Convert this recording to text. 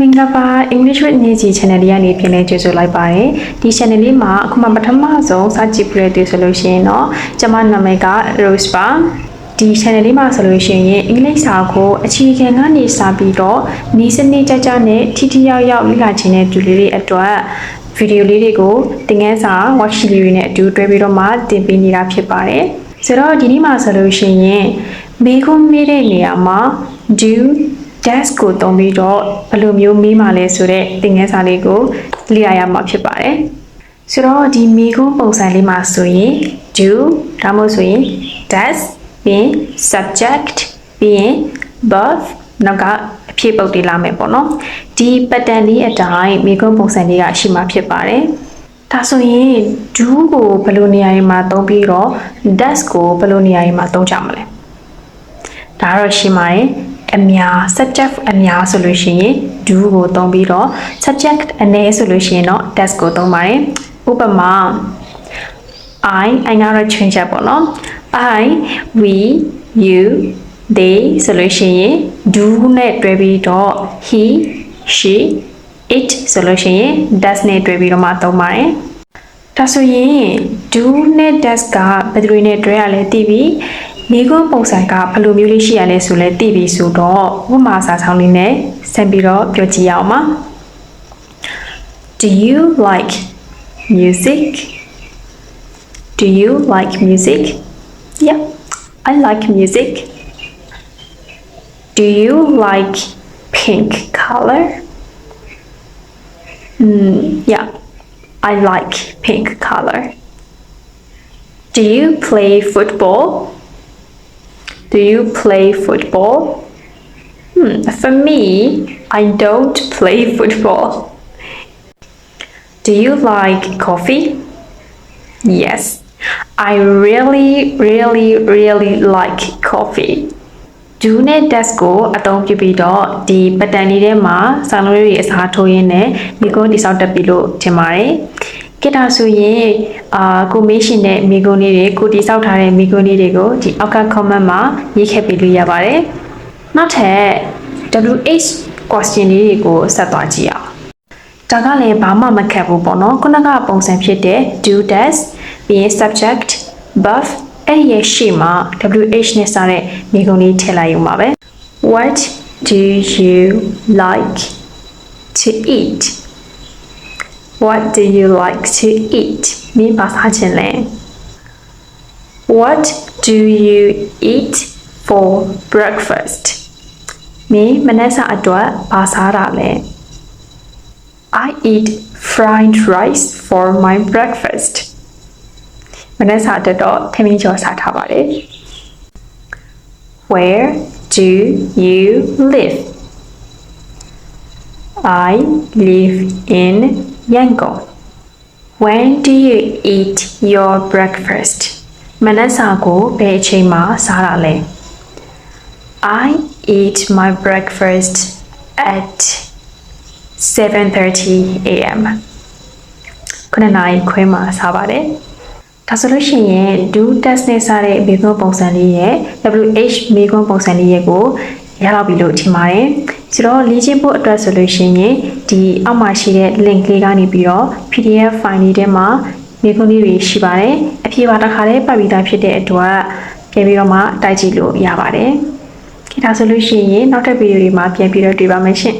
မင်္ဂလာပါ English with Niji channel လေးကနေပြန်လည်ကြိုဆိုလိုက်ပါတယ်ဒီ channel လေးမှာအခုမှပထမဆုံးစကြည့်ပြရတဲ့ဆိုလို့ရှိရင်တော့ကျွန်မနာမည်က Rose ပါဒီ channel လေးမှာဆိုလို့ရှိရင်အင်္ဂလိပ်စာကိုအခြေခံကနေစပြီးတော့နီးစနစ်ကြကြနဲ့ထိထိရောက်ရောက်လေ့လာခြင်းတဲ့သူလေးတွေအတွက်ဗီဒီယိုလေးတွေကိုသင်ခန်းစာ worksheet လေးတွေနဲ့အတူတွဲပြီးတော့မှတင်ပေးနေတာဖြစ်ပါတယ်ဆိုတော့ဒီနေ့မှာဆိုလို့ရှိရင်မေးခွန်းမေးတဲ့နေရာမှာ do desk ကိုတုံးပြီးတော့ဘယ်လိုမျိုးမေးမှလဲဆိုတဲ့သင်ခန်းစာလေးကိုလေ့လာရမှာဖြစ်ပါတယ်။ဆိုတော့ဒီမေးခွန်းပုံစံလေးမှာဆိုရင် do ဒါမှမဟုတ်ဆိုရင် desk ပြီးရင် subject ပြီးရင် verb နောက်ကအဖြစ်ပုတ်တွေလာမယ်ပေါ့နော်။ဒီ pattern လေးအတိုင်းမေးခွန်းပုံစံလေးကရှိမှာဖြစ်ပါတယ်။ဒါဆိုရင် do ကိုဘယ်လိုနေရာတွေမှာသုံးပြီးတော့ desk ကိုဘယ်လိုနေရာတွေမှာသုံးကြမလဲ။ဒါကတော့ရှိပါတယ်။ အများ subject အများဆိုလို့ရှိရင် do ကိုသုံးပြီးတော့ subject အနည်းဆိုလို့ရှိရင်တော့ desk ကိုသုံးပါတယ်ဥပမာ I I ကတော့ change ပေါ့နော် I we you they ဆိုလို့ရှိရင် do နဲ့တွဲပြီးတော့ he she it ဆိုလို့ရှိရင် does နဲ့တွဲပြီးတော့မှသုံးပါတယ်ဒါဆိုရင် do နဲ့ does ကဘယ်သူတွေနဲ့တွဲရလဲသိပြီ မိခွန်းပုံစံကဘယ်လိုမျိုးလေးရှိရလဲဆိုလဲသိပြီဆိုတော့ဥပမာစာဆောင်လေးနဲ့ဆက်ပြီးတော့ပြောကြည့်ရအောင်ပါ Do you like music? Do you like music? Yeah, I like music. Do you like pink color? Mm, yeah, I like pink color. Do you play football? Do you play football? Hmm, for me, I don't play football. Do you like coffee? Yes, I really, really, really like coffee. do နဲ့ desk ကိုအသုံးပြုပြီးတော့ဒီ pattern လေးထဲမှာစာလုံးလေးတွေအစားထိုးရင်းနဲ့မိကုန်းတိဆောက်တက်ပြီလို့ထင်ပါတယ်။ ကိတာဆိုရင်အာကိုမေးရှင်တဲ့မိကုန်းလေးတွေကိုတိဆောက်ထားတဲ့မိကုန်းလေးတွေကိုဒီအောက်က comment မှာရေးခဲ့ပေးလို့ရပါတယ်။နောက်ထပ် WH question လေးတွေကိုဆက်သွားကြည့်အောင်။ဒါကလည်းဘာမှမခက်ဘူးပေါ့နော်ခုနကပုံစံဖြစ်တဲ့ do does ပြီးရင် subject verb အဲ့ဒီရဲ့ရှေ့မှာ WH နဲ့စတဲ့မိကုံလေးထည့်လိုက်ရုံပါပဲ What do you like to eat What do you like to eat မင်းပါစားခြင်းလဲ What do you eat for breakfast မင်းမနက်စာအတွက်ပါစားတာလဲ I eat fried rice for my breakfast မနက်စာအတွက်တော့ထမင်းကျော်စားထားပါတယ် Where do you live I live in Yangon When do you eat your breakfast မနက်စာကိုဘယ်အချိန်မှာစားတာလဲ I eat my breakfast at 7:30 a.m. ခုနစ်နာရီခွဲမှာစားပါတယ်ဒါဆိုလို့ရှိရင် do test နဲ့စတဲ့မေခွန်းပုံစံလေးရဲ့ WH မေခွန်းပုံစံလေးရဲ့ကိုရတော့ပြီလို့ထင်ပါတယ် ဆိုတော့လေ့ကျင့်ဖို့အတွက်ဆိုလို့ရှိရင်ဒီအောက်မှာရှိတဲ့ link လေးကနေပြီးတော့ PDF file လေးထဲမှာမေခွန်းလေးတွေရှိပါတယ်အဖြေပါတစ်ခါလေးပတ်ပြီးသားဖြစ်တဲ့အတွက်ပြန်ပြီးတော့မှတိုက်ကြည့်လို့ရပါတယ်ဒါဆိုလို့ရှိရင်နောက်ထပ်ဗီဒီယိုတွေမှာပြန်ပြီးတော့တွေ့ပါမယ်ရှင်